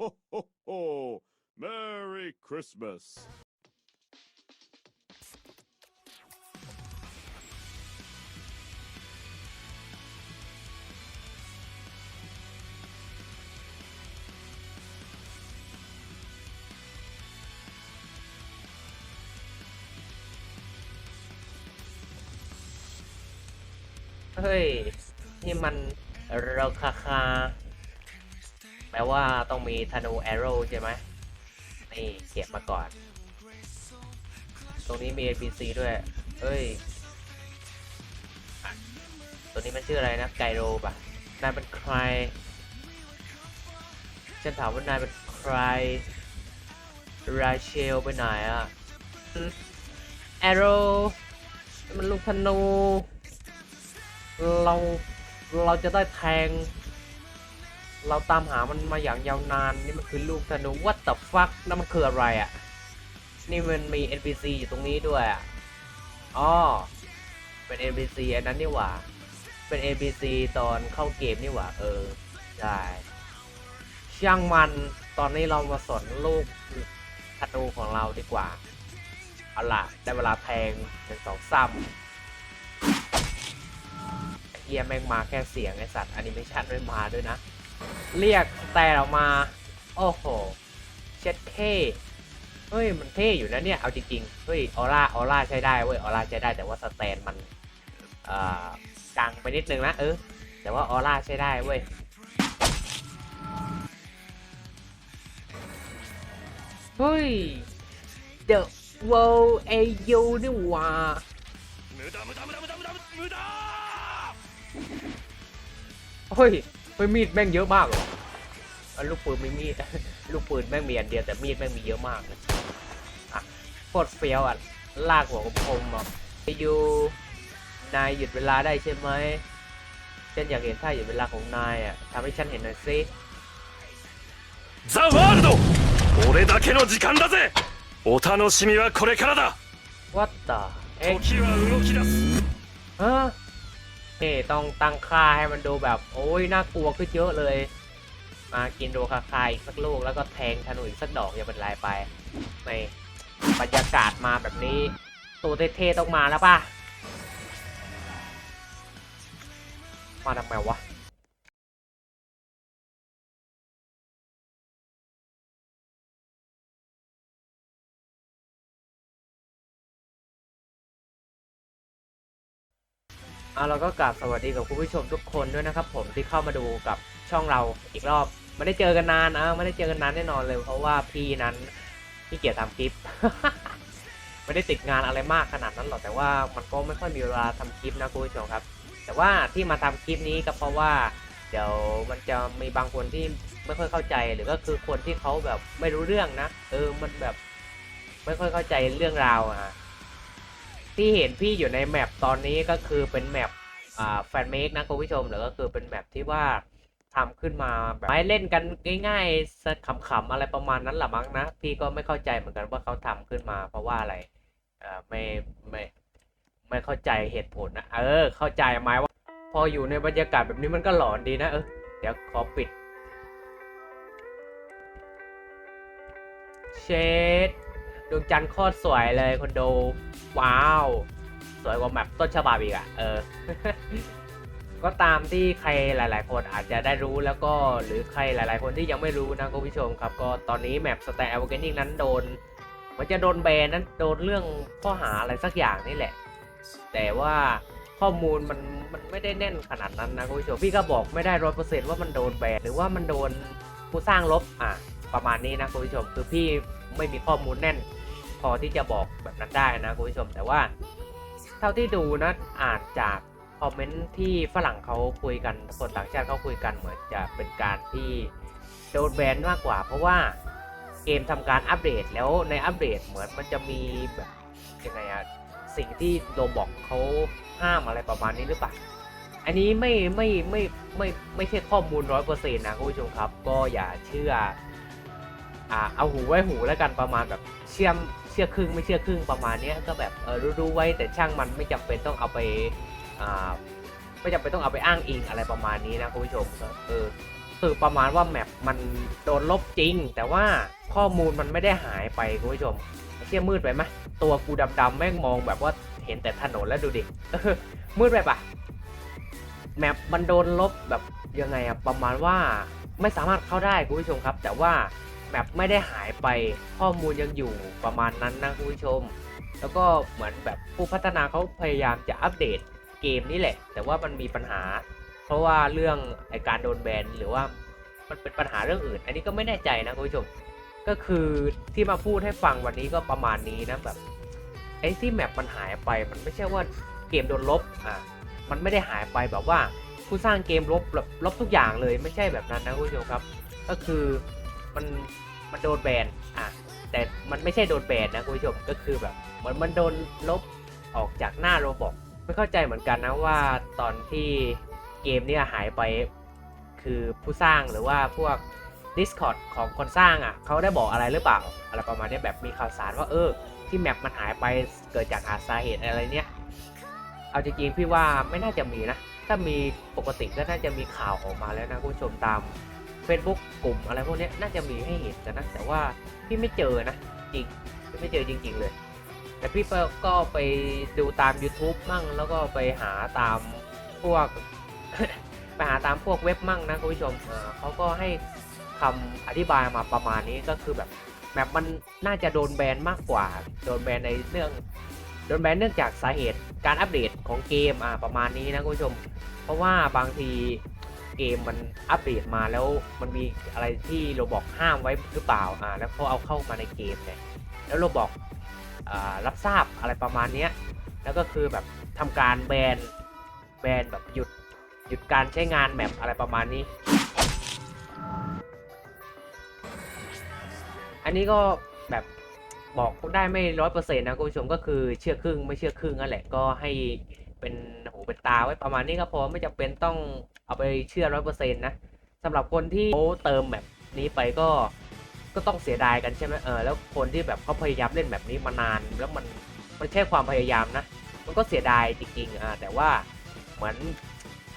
ho, ho, ho. Merry Christmas. เฮ้ย นี่มันราคาคา แปลว่าต้องมีธนูแอโร่ใช่ไหมนี่เก็บมาก่อน ตรงนี้มี NPC ด้วย เอ้ย ตัวนี้มันชื่ออะไรนะ ไกโรป่ะนายเป็นใคร ฉันถามว่านายเป็นใคร ราเชลไปไหนอะแอโร่มันลูกธนู เรา เราจะได้แทง เราตามหามันมาอย่างยาวนาน นี่มันคือลูกธนู what the fuck นั่นมันคืออะไรอะ่ะ นี่มันมี NPC อยู่ตรงนี้ด้วยอะอ๋อเป็น NPC อันนั้นนี่หว่า เป็น NPC ตอนเข้าเกมนี่หว่า เออ ใช่ ช่างมัน ตอนนี้เรามาสนลูกธนูของเราดีกว่า เอาล่ะ ได้เวลาแทงหนึ่งสองสามเฮียแม่งมาแค่เสียงไอสัตว์แอนิเมชันไม่มาด้วยนะ เรียกแต่ออกมา โอ้โห เช็ดเท่เฮ้ย มันเท่อยู่นะเนี่ย เอาจริงๆ เฮ้ย ออร่า ออร่าใช้ได้เว้ย ออร่าใช้ได้ แต่ว่าสแตนมันอ่าดังไปนิดนึงนะ เออ แต่ว่าออร่าใช้ได้เว้ย เฮ้ย เดอะโวเอยูนี่หว่าเฮ้ย ฮ้ยมีดแม่งเยอะมากเหรออ่ะลูกปืนไม่มีด ลูกปืนแม่งมีอันเดียวแต่มีดแม่งมีเยอะมากเลยอ่ะโคตรเฟี้ยวอ่ะ ลากหัวคมๆอ่ะไอยูนายหยุดเวลาได้ใช่ไหมฉันอยากเห็นท่าหยุดเวลาของนายอ่ะทำให้ฉันเห็นหน่อยสิ ザ・ワールド俺だけの時間だぜお楽しみはこれからだ What the เอ๊ะ 時は動き出す ฮะ นี่ต้องตั้งค่าให้มันดูแบบโอ้ยน่ากลัวขึ้นเยอะเลย มากินโดคาคาอีกสักลูกแล้วก็แทงธนูอีกสักดอกอย่าเป็นไรไปในบรรยากาศมาแบบนี้ ตัวเท่ๆต้องมาแล้วป่ะ มาทำไมวะ อะเราก็กราบสวัสดีกับคุณผู้ชมทุกคนด้วยนะครับ ผมที่เข้ามาดูกับช่องเราอีกรอบไม่ได้เจอกันนานอะไม่ได้เจอกันนานแน่นอนเลย เพราะว่าพี่นั้นพี่เกียรทำคลิป ไม่ได้ติดงานอะไรมากขนาดนั้นหรอกแต่ว่ามันก็ไม่ค่อยมีเวลาทำคลิปนะคุณผู้ชมครับ แต่ว่าที่มาทำคลิปนี้ก็เพราะว่าเดี๋ยวมันจะมีบางคนที่ไม่ค่อยเข้าใจหรือก็คือคนที่เขาแบบไม่รู้เรื่องนะเออมันแบบไม่ค่อยเข้าใจเรื่องราวอะ ที่เห็นพี่อยู่ในแมปตอนนี้ก็คือเป็นแมปอ่าแฟนเมกนะคุณผู้ชมหรือก็คือเป็นแมปที่ว่าทำขึ้นมาแบบให้เล่นกันง่ายๆสักขำๆอะไรประมาณนั้นแหละมั้งนะ พี่ก็ไม่เข้าใจเหมือนกันว่าเขาทำขึ้นมา เพราะว่าอะไรเอ่อไม่ไม่ไม่เข้าใจเหตุผลนะ เออ เข้าใจไหมว่า พออยู่ในบรรยากาศแบบนี้มันก็หลอนดีนะ เออ เดี๋ยวขอปิด เชด ดวงจันทร์โคตรสวยเลยคนดู ว้าว สวยกว่าแบบต้นฉบับอีกอะเออ ก็ตามที่ใครหลาย ๆ คนอาจจะได้รู้แล้วก็หรือใครหลาย ๆ คนที่ยังไม่รู้นะคุณผู้ชมครับ ก็ตอนนี้แมปสแตนแอลเกนิงนั้นโดน มันจะโดนแบนนั้นโดนเรื่องข้อหาอะไรสักอย่างนี่แหละ แต่ว่าข้อมูลมันมันไม่ได้แน่นขนาดนั้นนะคุณผู้ชมพี่ก็บอกไม่ได้ร้อยเปอร์เซ็นต์ว่ามันโดนแบนหรือว่ามันโดนผู้สร้างลบอะประมาณนี้นะคุณผู้ชมคือพี่ไม่มีข้อมูลแน่น พอที่จะบอกแบบนั้นได้นะคุณผู้ชมแต่ว่า เท่าที่ดูนะอ่านจากคอมเมนต์ที่ฝรั่งเขาคุยกันคนต่างชาติเขาคุยกันเหมือนจะเป็นการที่โดนแบนมากกว่า เพราะว่าเกมทำการอัปเดตแล้วในอัปเดตเหมือนมันจะมีแบบยังไงอะสิ่งที่โดบอกเขาห้ามอะไรประมาณนี้หรือเปล่าอันนี้ไม่ไม่ไม่ไม่ไม่ใช่ข้อมูลร้อยเปอร์เซ็นต์นะคุณผู้ชมครับ ก็อย่าเชื่อ อ่าเอาหูไว้หูแล้วกันประมาณแบบเชื่อมเชื่อครึ่งไม่เชื่อครึ่งประมาณเนี้ยก็แบบเออรู้รู้ไว้แต่ช่างมันไม่จำเป็นต้องเอาไปอ่าไม่จำเป็นต้องเอาไปอ้างอิงอะไรประมาณนี้นะคุณผู้ชมก็เออคือประมาณว่าแมปมันโดนลบจริง แต่ว่าข้อมูลมันไม่ได้หายไปคุณผู้ชมเชี่ยมืดไปไหมตัวกูดำๆแม่งมองแบบว่าเห็นแต่ถนนแล้วดูดิมืดไปปะแมปมันโดนลบแบบยังไงอะประมาณว่าไม่สามารถเข้าได้คุณผู้ชมครับ แต่ว่า แมปไม่ได้หายไปข้อมูลยังอยู่ประมาณนั้นนะคุณผู้ชม แล้วก็เหมือนแบบผู้พัฒนาเขาพยายามจะอัปเดตเกมนี่แหละ แต่ว่ามันมีปัญหา เพราะว่าเรื่องไอการโดนแบนหรือว่ามันเป็นปัญหาเรื่องอื่น อันนี้ก็ไม่แน่ใจนะคุณผู้ชม ก็คือที่มาพูดให้ฟังวันนี้ก็ประมาณนี้นะแบบไอ้ที่แมปมันหายไปมันไม่ใช่ว่าเกมโดนลบอะมันไม่ได้หายไปแบบว่าผู้สร้างเกมลบแบบลบทุกอย่างเลยไม่ใช่แบบนั้นนะคุณผู้ชมครับ ก็คือ มันมันโดนแบนอะแต่มันไม่ใช่โดนแบนนะคุณผู้ชมก็คือแบบเหมือนมันโดนลบออกจากหน้าโรบอกไม่เข้าใจเหมือนกันนะว่าตอนที่เกมเนี่ยหายไปคือผู้สร้างหรือว่าพวก Discord ของคนสร้างอะเขาได้บอกอะไรหรือเปล่าอะไรประมาณนี้แบบมีข่าวสารว่าเออ ที่แมปมันหายไปเกิดจากหาสาเหตุอะไรเนี้ยเอาจริงๆพี่ว่าไม่น่าจะมีนะ ถ้ามีปกติก็น่าจะมีข่าวออกมาแล้วนะคุณผู้ชมตาม Facebook กลุ่มอะไรพวกนี้น่าจะมีให้เห็นกันนะ แต่ว่าพี่ไม่เจอนะ จริงพี่ไม่เจอจริง ๆ เลย แต่พี่ก็ไปดูตาม YouTube มั่ง แล้วก็ไปหาตามพวก ไปหาตามพวกเว็บมั่งนะคุณผู้ชมเอ่อเขาก็ให้คำอธิบายมาประมาณนี้ก็คือแบบแบบมันน่าจะโดนแบนมากกว่า โดนแบนในเรื่องโดนแบนเนื่องจากสาเหตุการอัปเดตของเกมอ่าประมาณนี้นะคุณผู้ชม เพราะว่าบางที เกมมันอัปเดตมาแล้วมันมีอะไรที่เราบอกห้ามไว้หรือเปล่าอ่าแล้วเขาเอาเข้ามาในเกมเนี่ยแล้วเราบอกอ่ารับทราบอะไรประมาณเนี้ยแล้วก็คือแบบทำการแบนแบนแบบหยุดหยุดการใช้งานแมปอะไรประมาณนี้ อันนี้ก็แบบบอกได้ไม่ร้อยเปอร์เซ็นต์นะคุณผู้ชมก็คือเชื่อครึ่งไม่เชื่อครึ่งนั่นแหละก็ให้เป็นหูเป็นตาไว้ประมาณนี้ก็พอไม่จำเป็นต้อง เอาไปเชื่อร้อยเปอร์เซ็นต์นะสำหรับคนที่เขาเติมแบบนี้ไปก็ก็ต้องเสียดายกันใช่ไหมเออแล้วคนที่แบบเขาพยายามเล่นแบบนี้มานาน แล้วมันมันแค่ความพยายามนะ มันก็เสียดายจริงๆอ่าแต่ว่าเหมือน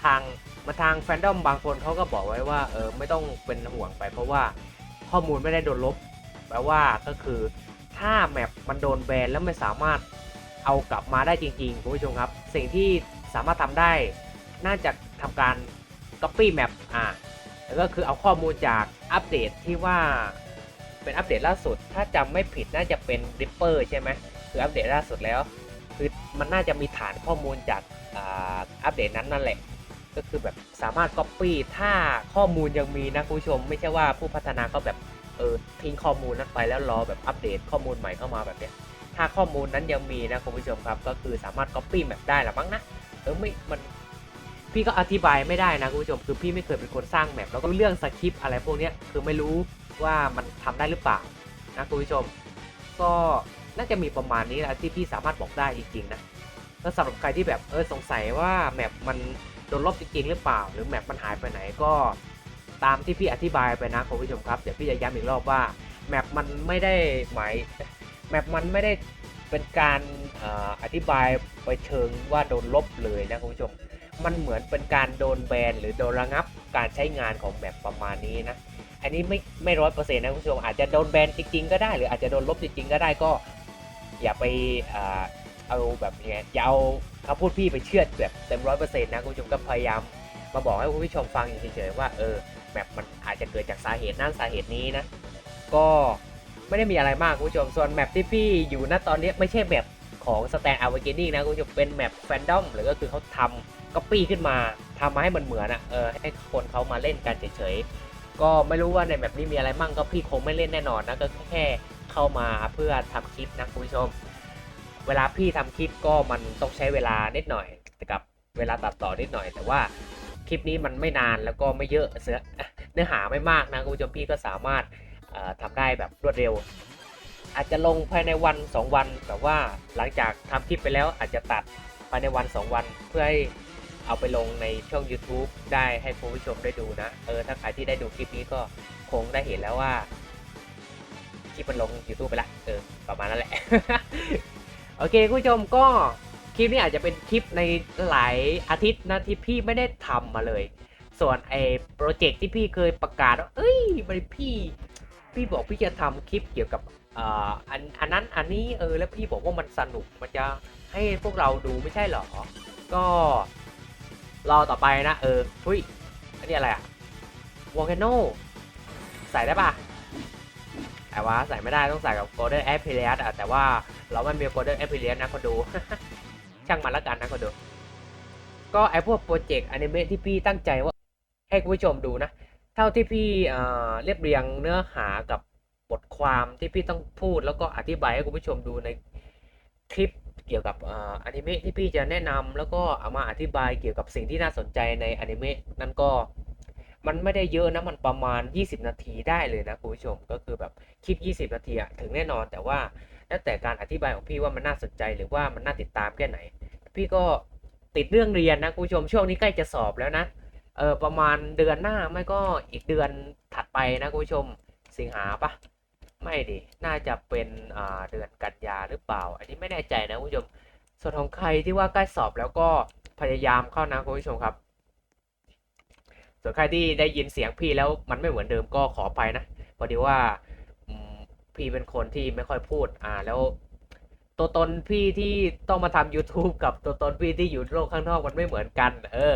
ทางมาทางแฟนดอมบางคนเขาก็บอกไว้ว่าเออไม่ต้องเป็นห่วงไปเพราะว่าข้อมูลไม่ได้โดนลบแปลว่าก็คือถ้าแมปมันโดนแบนแล้วไม่สามารถเอากลับมาได้จริงๆคุณผู้ชมครับ สิ่งที่สามารถทำได้ น่าจะทำการ copy map อ่าแล้วก็คือเอาข้อมูลจากอัปเดตที่ว่าเป็นอัปเดตล่าสุด ถ้าจำไม่ผิดน่าจะเป็น Ripper ใช่ไหมคืออัปเดตล่าสุดแล้ว คือมันน่าจะมีฐานข้อมูลจากอ่าอัปเดตนั้นนั่นแหละ ก็คือแบบสามารถ Copy ถ้าข้อมูลยังมีนะคุณผู้ชม ไม่ใช่ว่าผู้พัฒนาก็แบบเออทิ้งข้อมูลนั้นไปแล้วรอแบบอัปเดตข้อมูลใหม่เข้ามาแบบเนี้ยถ้าข้อมูลนั้นยังมีนะคุณผู้ชมครับ ก็คือสามารถ Copy แบบได้หรือมั้งนะเออไม่มัน พี่ก็อธิบายไม่ได้นะคุณผู้ชมคือพี่ไม่เคยเป็นคนสร้างแมปแล้วก็เรื่องสคริปต์อะไรพวกนี้คือไม่รู้ว่ามันทำได้หรือเปล่านะคุณผู้ชม ก็น่าจะมีประมาณนี้แหละที่พี่สามารถบอกได้จริงๆนะก็สำหรับใครที่แบบเออสงสัยว่าแมปมันโดนลบจริงๆหรือเปล่า หรือแมปมันหายไปไหนก็ตามที่พี่อธิบายไปนะคุณผู้ชมครับเดี๋ยวพี่จะย้ำอีกรอบว่าแมปมันไม่ได้หมายแมปมันไม่ได้เป็นการออธิบายไปเชิงว่าโดนลบเลยนะคุณผู้ชม มันเหมือนเป็นการโดนแบนหรือโดนระงับการใช้งานของแมปประมาณนี้นะ อันนี้ไม่ไม่ร้อยเปอร์เซ็นต์นะคุณผู้ชมอาจจะโดนแบนจริงๆก็ได้ หรืออาจจะโดนลบจริงๆก็ได้ก็ อย่าไปอเอาแบบนี้อย่าเอาคำพูดพี่ไปเชื่อแบบเต็มร้อยเปอร์เซ็นต์นะคุณผู้ชมก็พยายามมาบอกให้คุณผู้ชมฟังเฉยๆว่าเออแบบมันอาจจะเกิดจากสาเหตุนั้นสาเหตุนี้นะ ก็ไม่ได้มีอะไรมากคุณผู้ชม ส่วนแมปที่พี่อยู่ณตอนนี้ไม่ใช่แมปของ Stand a w a k e n i n g นะคุณผู้ชมเป็นแมปแฟนดอมหรือก็คือเขาทำ ก๊อปปี้ขึ้นมาทำมาให้มันเหมือนอะเออให้คนเขามาเล่นกันเฉยๆก็ไม่รู้ว่าในแบบนี้มีอะไรมั่งก็พี่คงไม่เล่นแน่นอนนะก็แค่เข้ามาเพื่อทำคลิปนะคุณผู้ชม เวลาพี่ทำคลิปก็มันต้องใช้เวลานิดหน่อยกับเวลาตัดต่อนิดหน่อย แต่ว่าคลิปนี้มันไม่นานแล้วก็ไม่เยอะเสือเนื้อหาไม่มากนะคุณผู้ชมพี่ก็สามารถเอ่อทำได้แบบรวดเร็ว อาจจะลงภายในวัน 2 วันแต่ว่าหลังจากทำคลิปไปแล้วอาจจะตัดภายในวัน 2 วันเพื่อให้ เอาไปลงในช่อง YouTube ได้ให้คุณผู้ชมได้ดูนะ เออถ้าใครที่ได้ดูคลิปนี้ก็คงได้เห็นแล้วว่าคลิปมันลง YouTube ไปละเออประมาณนั้นแหละ โอเคคุณผู้ชมก็คลิปนี้อาจจะเป็นคลิปในหลายอาทิตย์นะที่พี่ไม่ได้ทำมาเลย ส่วนไอ้โปรเจกต์ที่พี่เคยประกาศว่าเอ้ยมันพี่พี่บอกพี่จะทำคลิปเกี่ยวกับอ,อันอันนั้นอันนี้เออแล้วพี่บอกว่ามันสนุกมันจะให้พวกเราดูไม่ใช่เหรอ ก็ รอต่อไปนะเออเฮ้ยอันนี้อะไรอะวอลเ n โนใส่ได้ปะแต่ว่าใส่ไม่ได้ต้องใส่กับ Golden a p p e l i a n อะแต่ว่าเราไม่มี Golden a p p e l i a n นะคนดู ช่างมันละกันนะคนดู ก็ไอพวกโปรเจกต์อนิเมะที่พี่ตั้งใจว่าให้คุณผู้ชมดูนะ เท่าที่พี่เอ่อเรียบเรียงเนื้อหากับบทความที่พี่ต้องพูดแล้วก็อธิบายให้คุณผู้ชมดูในคลิป เกี่ยวกับออนิเมะที่พี่จะแนะนำแล้วก็เอามาอธิบายเกี่ยวกับสิ่งที่น่าสนใจในอนิเมะนั่นก็มันไม่ได้เยอะนะมันประมาณ 20 นาทีได้เลยนะคุณผู้ชมก็คือแบบคลิป 20 นาทีอะถึงแน่นอนแต่ว่าแล้วแต่การอธิบายของพี่ว่ามันน่าสนใจหรือว่ามันน่าติดตามแค่ไหน พี่ก็ติดเรื่องเรียนนะคุณผู้ชมช่วงนี้ใกล้จะสอบแล้วนะเออประมาณเดือนหน้าไม่ก็อีกเดือนถัดไปนะคุณผู้ชมสิงหาปะ ไม่ดิ น่าจะเป็นเดือนกันยาหรือเปล่า อันนี้ไม่แน่ใจนะคุณผู้ชม ส่วนของใครที่ว่าใกล้สอบแล้วก็พยายามเข้านะคุณผู้ชมครับ ส่วนใครที่ได้ยินเสียงพี่แล้วมันไม่เหมือนเดิมก็ขอไปนะพอดีว่าพี่เป็นคนที่ไม่ค่อยพูด อ่า แล้ว ตัวตนพี่ที่ต้องมาทำ YouTube กับตัวตนพี่ที่อยู่โลกข้างนอกมันไม่เหมือนกัน เออ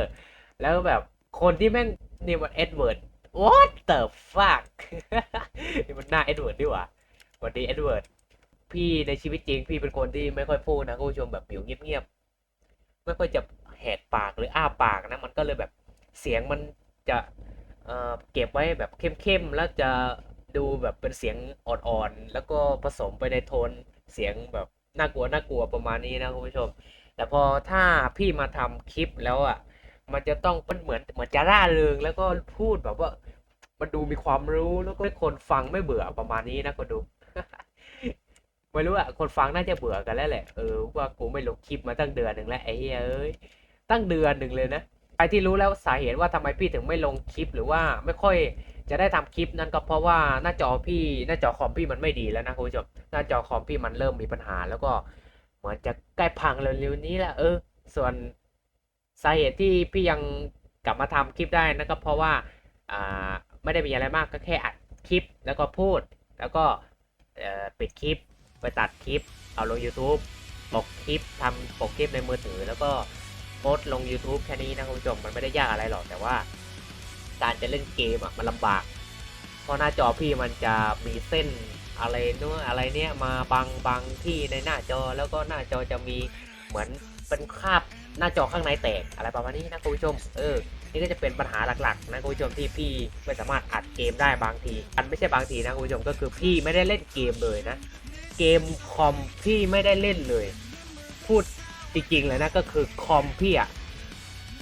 แล้วแบบคนที่แม่งนี่มันเอ็ดเวิร์ด what the fuck นี่มันหน้าเอ็ดเวิร์ดดีกว่าสวัสดีเอ็ดเวิร์ดพี่ในชีวิตจริง พี่เป็นคนที่ไม่ค่อยพูดนะคุณผู้ชมแบบอยู่เงียบๆไม่ค่อยจะแหกปากหรืออ้าปากนะ มันก็เลยแบบเสียงมันจะเเก็บไว้แบบเข้มๆแล้วจะดูแบบเป็นเสียงอ่อนๆแล้วก็ผสมไปในโทนเสียงแบบน่ากลัวน่ากลัวประมาณนี้นะคุณผู้ชม แต่พอถ้าพี่มาทำคลิปแล้วอะ มันจะต้องเป็นเหมือนเหมือนจะร่าเริงแล้วก็พูดแบบว่า มันดูมีความรู้แล้วก็ให้คนฟังไม่เบื่อประมาณนี้นะคนดูไม่รู้อะคนฟังน่าจะเบื่อกันแล้วแหละเออว่ากูไม่ลงคลิปมาตั้งเดือนหนึ่งแล้วไอ้เหี้ยเอ้ยตั้งเดือนหนึ่งเลยนะใครที่รู้แล้วสาเหตุว่าทำไมพี่ถึงไม่ลงคลิปหรือว่าไม่ค่อยจะได้ทำคลิปนั่นก็เพราะว่าหน้าจอพี่หน้าจอคอมพี่มันไม่ดีแล้วนะคุณผู้ชมหน้าจอคอมพี่มันเริ่มมีปัญหา แล้วก็เหมือนจะใกล้พังเร็วๆนี้แหละเออ ส่วน สาเหตุที่พี่ยังกลับมาทำคลิปได้นั่นก็เพราะว่าอ่าไม่ได้มีอะไรมากก็แค่อัดคลิปแล้วก็พูด แล้วก็เอ่อปิดคลิปไปตัดคลิป เอาลง YouTube ปกคลิปทำปกคลิปในมือถือ แล้วก็โพสลง YouTube แค่นี้นะคุณผู้ชมมันไม่ได้ยากอะไรหรอกแต่ว่า การจะเล่นเกมอะมันลำบาก เพราะหน้าจอพี่มันจะมีเส้นอะไรนู้นอะไรเนี้ยมาบังบังที่ในหน้าจอแล้วก็หน้าจอจะมีเหมือนเป็นคราบ หน้าจอข้างในแตกอะไรประมาณนี้นะคุณผู้ชม เออ นี่ก็จะเป็นปัญหาหลักๆนะคุณผู้ชมที่พี่ไม่สามารถอัดเกมได้บางที อันไม่ใช่บางทีนะคุณผู้ชมก็คือพี่ไม่ได้เล่นเกมเลยนะ เกมคอมพี่ไม่ได้เล่นเลย พูดจริงๆเลยนะก็คือคอมพี่อะ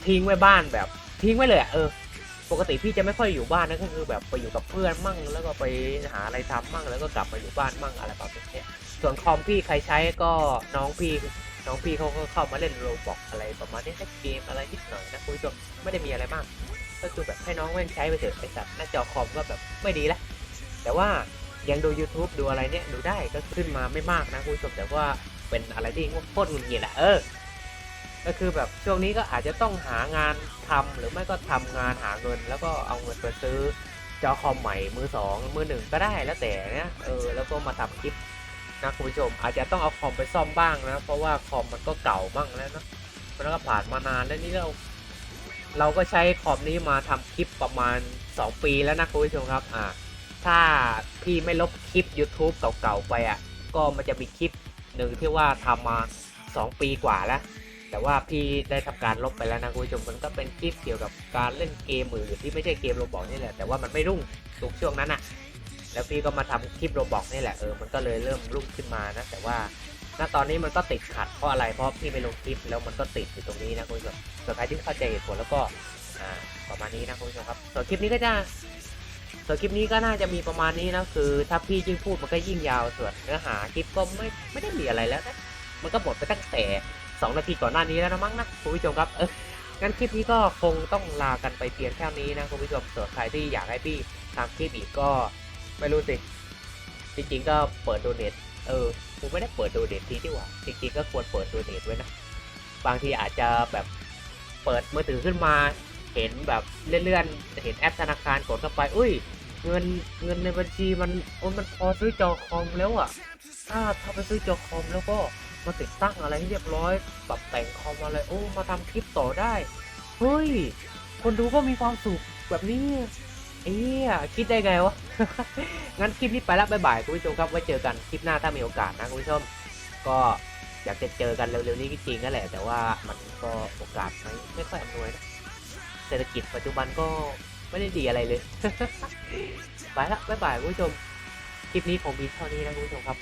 ทิ้งไว้บ้านแบบ ทิ้งไว้เลยอะเออ ปกติพี่จะไม่ค่อยอยู่บ้านนะก็คือแบบไปอยู่กับเพื่อนมั่ง แล้วก็ไปหาอะไรทำมั่งแล้วก็กลับมาอยู่บ้านมั่งอะไรแบบนี้ ส่วนคอมพี่ใครใช้ก็น้องพี่น้องพี่เขาก็เข้ามาเล่นโรบอกอะไรประมาณนี้เล่เกมอะไรนิดหน่อยนะคุณผู้ชมไม่ได้มีอะไรมาก ก็คือแบบให้น้องแม่งใช้ไปเถอะไอสัตว์หน้าจอคอมก็แบบไม่ดีละแต่ว่ายังดู YouTube ดูอะไรเนี่ยดูได้ก็ขึ้นมาไม่มากนะคุณผู้ชมแต่ว่าเป็นอะไรที่โคตรหงุดหงิดอะเออก็คือแบบช่วงนี้ก็อาจจะต้องหางานทำหรือไม่ก็ทำงานหาเงิน แล้วก็เอาเงินไปซื้อจอคอมใหม่มือสองมือหนึ่งก็ได้แล้วแต่เนี่ยเออแล้วก็มาทำคลิป นะคุณผู้ชมอาจจะต้องเอาคอมไปซ่อมบ้างนะ เพราะว่าคอมมันก็เก่าบ้างแล้วนะมันก็ผ่านมานานแล้วนี่เรา เราก็ใช้คอมนี้มาทำคลิปประมาณ 2 ปีแล้วนะคุณผู้ชมครับอ่าถ้าพี่ไม่ลบคลิป YouTube เก่าๆไปอะ ก็มันจะมีคลิปหนึ่งที่ว่าทำมา 2 ปีกว่าแล้ว แต่ว่าพี่ได้ทำการลบไปแล้วนะคุณผู้ชมมันก็เป็นคลิปเกี่ยวกับการเล่นเกมมือที่ไม่ใช่เกมโรบอกนี่แหละแต่ว่ามันไม่รุ่งทุกช่วงนั้นอะ แล้วพี่ก็มาทำคลิปโรบอกนี่แหละเออมันก็เลยเริ่มรุ่งขึ้นมานะ แต่ว่าณตอนนี้มันก็ติดขัดเพราะอะไรเพราะพี่ไม่ลงคลิปแล้วมันก็ติดอยู่ตรงนี้นะคุณผู้ชมส่วนใครที่เข้าใจเหตุผลแล้วก็อ่าประมาณนี้นะคุณผู้ชมครับส่วนคลิปนี้ก็จะส่วนคลิปนี้ก็น่าจะมีประมาณนี้นะคือ ถ้าพี่ยิ่งพูดมันก็ยิ่งยาวส่วนเนื้อหาคลิปก็ไม่ไม่ได้มีอะไรแล้วนะมันก็หมดไปตั้งแต่สองนาทีก่อนหน้านี้แล้วนะมั้งนะคุณผู้ชมครับเอองั้นคลิปนี้ก็คงต้องลากันไปเพียงแค่นี้นะคุณผู้ชมส่วนใครที่อยากให้พี่ทำคลิปอีกก็ ไม่รู้สิ จริงๆก็เปิดโดเนทเออกูไม่ได้เปิดโดเนททีที่ว่า จริงๆก็ควรเปิดโดเนทไว้นะ บางทีอาจจะแบบเปิดมือถือขึ้นมา เห็นแบบเลื่อนๆ เห็นแอปธนาคารกดเข้าไป อุ้ย เงินเงินในบัญชีมันโอ้มันพอซื้อจอคอมแล้วอะ ถ้าถ้าไปซื้อจอคอมแล้วก็มาติดตั้งอะไรให้เรียบร้อย ปรับแต่งคอมอะไร โอ้ มาทำคลิปต่อได้ เฮ้ย คนดูก็มีความสุขแบบนี้ เอ้ยคิดได้ไงวะ งั้นคลิปนี้ไปแล้วบ๊ายบายคุณผู้ชมครับ ไว้เจอกันคลิปหน้าถ้ามีโอกาสนะคุณผู้ชม ก็อยากจะเจอกันเร็วๆนี้จริงๆนั่นแหละ แต่ว่ามันก็โอกาสไม่ไม่ค่อยอำนวยนะ เศรษฐกิจปัจจุบันก็ไม่ได้ดีอะไรเลย ไปละบ๊ายบายคุณผู้ชม คลิปนี้ผมมีเท่านี้นะคุณผู้ชมครับ